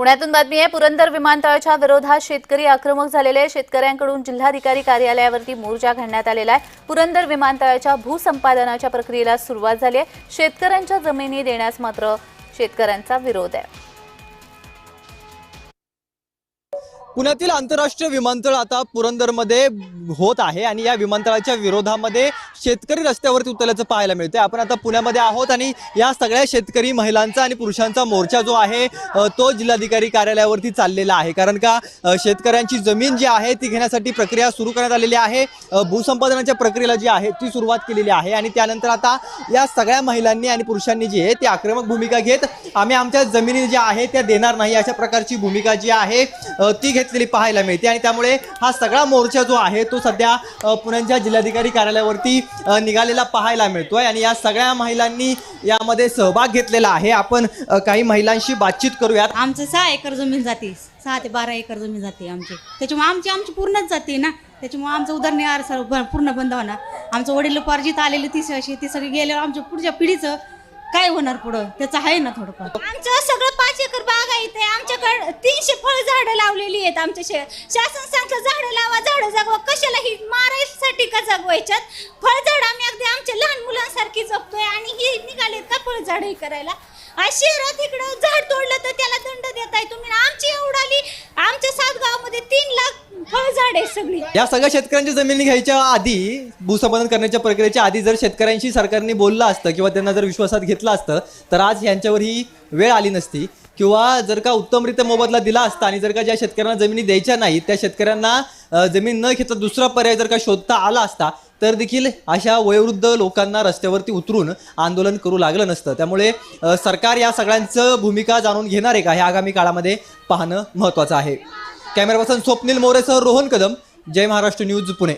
पुण्यातून बातमी आहे पुरंदर विमानतळाच्या विरोधात शेतकरी आक्रमक झालेले आहे. शेतकऱ्यांकडून जिल्हाधिकारी कार्यालयावरती मोर्चा घालण्यात आलेला आहे. पुरंदर विमानतळाच्या भूसंपादनाच्या प्रक्रियेला सुरुवात झाली आहे. शेतकऱ्यांच्या जमिनी देण्यास मात्र शेतकऱ्यांचा विरोध आहे. पुण्यातील आंतरराष्ट्रीय विमानतळ आता पुरंदरमध्ये होत आहे आणि या विमानतळाच्या विरोधामध्ये शेतकरी रस्त्यावरती उतरल्याचं पाहायला मिळतंय. आपण आता पुण्यामध्ये आहोत आणि या सगळ्या शेतकरी महिलांचा आणि पुरुषांचा मोर्चा जो आहे तो जिल्हाधिकारी कार्यालयावरती चाललेला आहे. कारण का शेतकऱ्यांची जमीन जी आहे ती घेण्यासाठी प्रक्रिया सुरू करण्यात आलेली आहे. भूसंपादनाच्या प्रक्रियेला जी आहे ती सुरुवात केलेली आहे. आणि त्यानंतर आता या सगळ्या महिलांनी आणि पुरुषांनी जी आहे ती आक्रमक भूमिका घेत आम्ही आमच्या जमिनी ज्या आहे त्या देणार नाही अशा प्रकारची भूमिका जी आहे ती घेतलेली पाहायला मिळते आणि त्यामुळे हा सगळा मोर्चा जो आहे तो सध्या पुण्याच्या जिल्हाधिकारी कार्यालयावरती निघालेला पाहायला मिळतोय आणि या सगळ्या महिलांनी यामध्ये सहभाग घेतलेला आहे. आपण काही महिलांशी बातचीत करूयात. आमचं सहा एकर जमीन जाते. सहा ते बारा एकर जमीन जाते आमची. त्याच्यामुळे आमची आमची पूर्णच जाते ना. त्याच्यामुळे आमचं उदरनिर्वाह सर्व पूर्ण बंद होणार. आमचं वडीलोपार्जित आलेली ती स- ती सगळी गेल्यावर आमच्या पुढच्या पिढीचं काय होणार पुढं? त्याचं आहे ना थोडंफार. आमचं सगळं पाच एकर बाग आहे इथे. आमच्याकडे तीनशे लावलेली आहेत आमच्या शहर शासन सांगतं झाडं लावा झाडं जगवा. कशाला ही मारायसाठी का जगवायच्यात? फळझाड आम्ही अगदी आमच्या लहान मुलांसारखी जगतोय आणि ही निघालेत का फळझाड हे करायला? आज शहरात इकडं झाड तोडलं तर त्याला दंड देताय तुम्ही. आमची एवढाली आमच्या सात गावामध्ये तीन लाख फळझाड आहे सगळी. या सगळ्या शेतकऱ्यांच्या जमिनी घ्यायच्या आधी भूसंपादन करण्याच्या प्रक्रियेच्या आधी जर शेतकऱ्यांशी सरकारने बोललं असतं किंवा त्यांना जर विश्वासात घेतलं असतं तर आज यांच्यावर ही वेळ आली नसती. किंवा जर का उत्तमरित्या मोबदला दिला असता आणि जर का ज्या शेतकऱ्यांना जमिनी द्यायच्या नाहीत त्या शेतकऱ्यांना जमीन न घेता दुसरा पर्याय जर का शोधता आला असता तर देखील अशा वयोवृद्ध लोकांना रस्त्यावरती उतरून आंदोलन करू लागलं नसतं. त्यामुळे सरकार या सगळ्यांचं भूमिका जाणून घेणार आहे का हे आगामी काळामध्ये पाहणं महत्त्वाचं आहे. कॅमेरा पर्सन स्वप्नील मोरेसह रोहन कदम. जय महाराष्ट्र न्यूज पुणे.